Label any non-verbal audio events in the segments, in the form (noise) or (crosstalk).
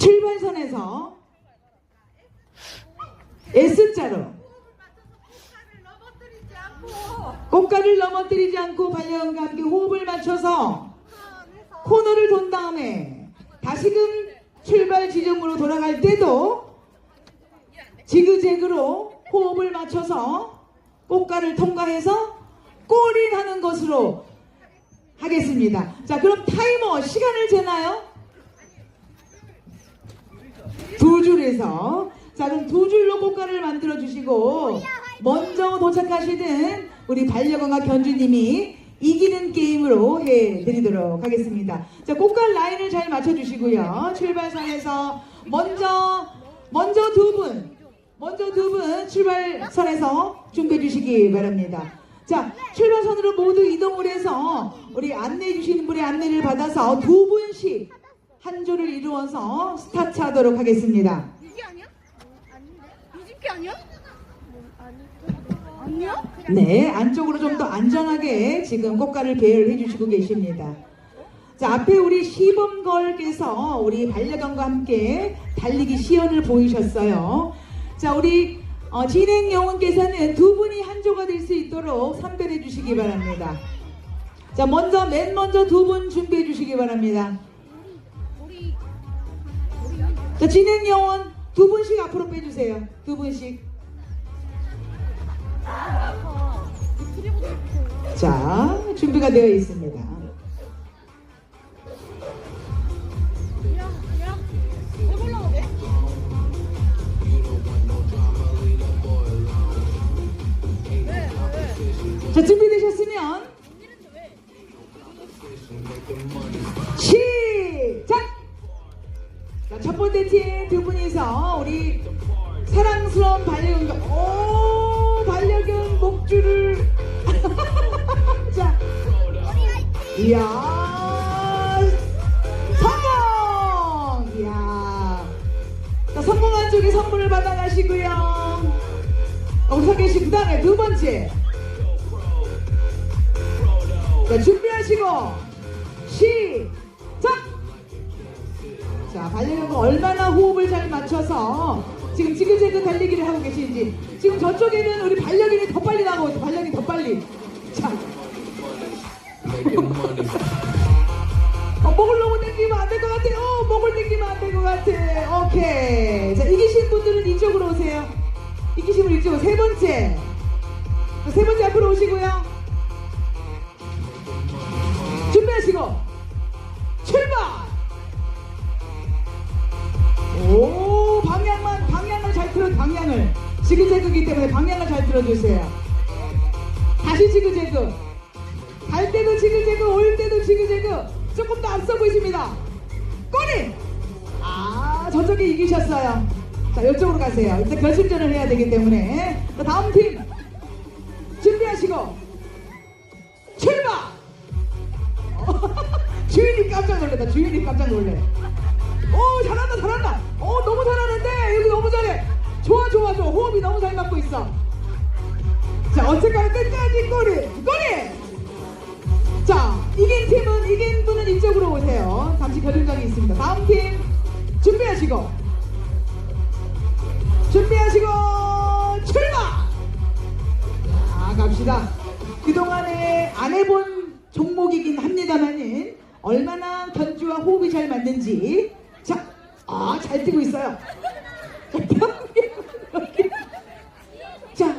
출발선에서 S자로 꽃가를 넘어뜨리지 않고 반려견과 함께 호흡을 맞춰서 코너를 돈 다음에 다시금 출발 지점으로 돌아갈 때도 지그재그로 호흡을 맞춰서 꽃가를 통과해서 골인하는 것으로 하겠습니다. 자, 그럼 타이머 시간을 재나요? 두 줄에서 자 그럼 두 줄로 꽃가를 만들어 주시고 먼저 도착하시는 우리 반려견과 견주님이 이기는 게임으로 해드리도록 하겠습니다. 자 꽃가 라인을 잘 맞춰주시고요. 출발선에서 먼저 먼저 두 분, 먼저 두 분 출발선에서 준비해 주시기 바랍니다. 자 출발선으로 모두 이동을 해서 우리 안내해 주시는 분의 안내를 받아서 두 분씩 한 조를 이루어서 스타트 하도록 하겠습니다. 이게 아니야? 아닌데? 이 집게 아니야? 아니야? 네, 안쪽으로 좀 더 안전하게 지금 꽃가를 배열해 주시고 계십니다. 자, 앞에 우리 시범걸께서 우리 반려견과 함께 달리기 시연을 보이셨어요. 자, 우리 어, 진행 요원께서는 두 분이 한 조가 될 수 있도록 선별해 주시기 바랍니다. 자, 먼저 맨 먼저 두 분 준비해 주시기 바랍니다. 자, 진행 요원 두 분씩 앞으로 빼주세요. 두 분씩. 자, 준비가 되어 있습니다. 두 분이서 우리 사랑스러운 반려견, 오, 반려견 목줄을. (laughs) 자, 이야, 성공! 이야. 자, 성공한 쪽에 선물을 받아가시고요. 우리 서계 씨, 그 다음에 두 번째. 자, 준비하시고, 시작! 자, 반려견과 얼마나 호흡을 잘 맞춰서 지금 지그재그 달리기를 하고 계신지. 지금 저쪽에는 우리 반려견이 더 빨리 나가고 있어, 반려견이 더 빨리. 자. 어, 너무 당기면 안 될 것 같아. 어, 목을 당기면 안 될 것 같아. 오케이. 자, 이기신 분들은 이쪽으로 오세요. 이기신 분 이쪽으로. 세 번째. 자, 세 번째 앞으로 오시고요. 준비하시고. 출발! 오, 방향만, 방향을 잘 틀어, 방향을. 지그재그기 때문에 방향을 잘 틀어주세요. 다시 지그재그. 갈 때도 지그재그, 올 때도 지그재그. 조금 더 앞서 보이십니다. 꼬리! 아, 저쪽에 이기셨어요. 자, 이쪽으로 가세요. 이제 결승전을 해야 되기 때문에. 자, 다음 팀. 준비하시고. 출발! (laughs) 주인이 깜짝 놀랐다. 주인이 깜짝 놀래. 이긴 분은 이쪽으로 오세요. 잠시 결승전이 있습니다. 다음 팀, 준비하시고. 준비하시고, 출발! 자, 갑시다. 그동안에 안 해본 종목이긴 합니다만은, 얼마나 견주와 호흡이 잘 맞는지. 자, 아, 잘 뛰고 있어요. (laughs) 자, (laughs)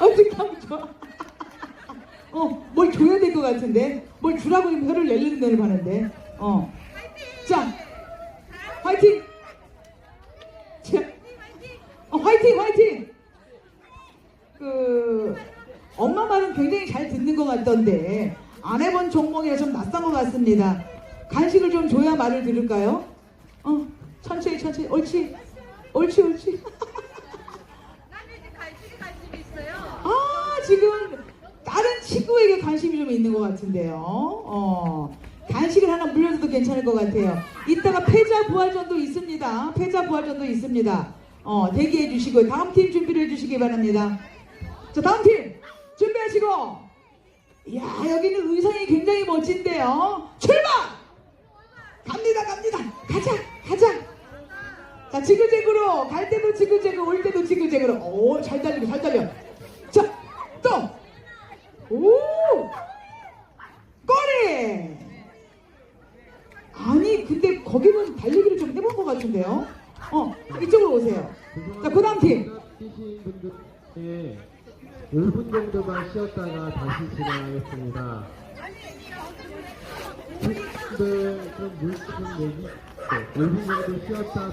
어떻게 하면 좋아? (laughs) 어, 것 같은데? 뭘 주라고 혀를 내리는 대로 하는데? 어. 자, 화이팅! 자, 어, 화이팅, 화이팅! 그, 엄마 말은 굉장히 잘 듣는 것 같던데, 안 해본 종목이라 좀 낯선 것 같습니다. 간식을 좀 줘야 말을 들을까요? 어, 천천히, 천천히. 옳지. 옳지, 옳지. (laughs) 나는 이제 갈색이 관심이 있어요. 아 지금 다른 친구에게 관심이 좀 있는 것 같은데요. 어 간식을 하나 물려줘도 괜찮을 것 같아요. 이따가 패자 부활전도 있습니다. 패자 부활전도 있습니다. 어 대기해 주시고 다음 팀 준비를 해 주시기 바랍니다. 자 다음 팀 준비하시고 이야 여기는 의상이 굉장히 멋진데요. 출발! 갑니다 갑니다. 자, 지그재그로 갈 때도 지그재그, 올 때도 지그재그로. 오, 잘 달리고 잘 달려. 자, 또. 오, 꼬리. 아니, 근데 거기는 달리기를 좀 해본 것 같은데요. 어, 이쪽으로 오세요. 자, 그 다음 팀. 뛰신 분들께 5분 정도만 쉬었다가 다시 진행하겠습니다. 팀들 좀 물좀 내기. 5분 정도 쉬었다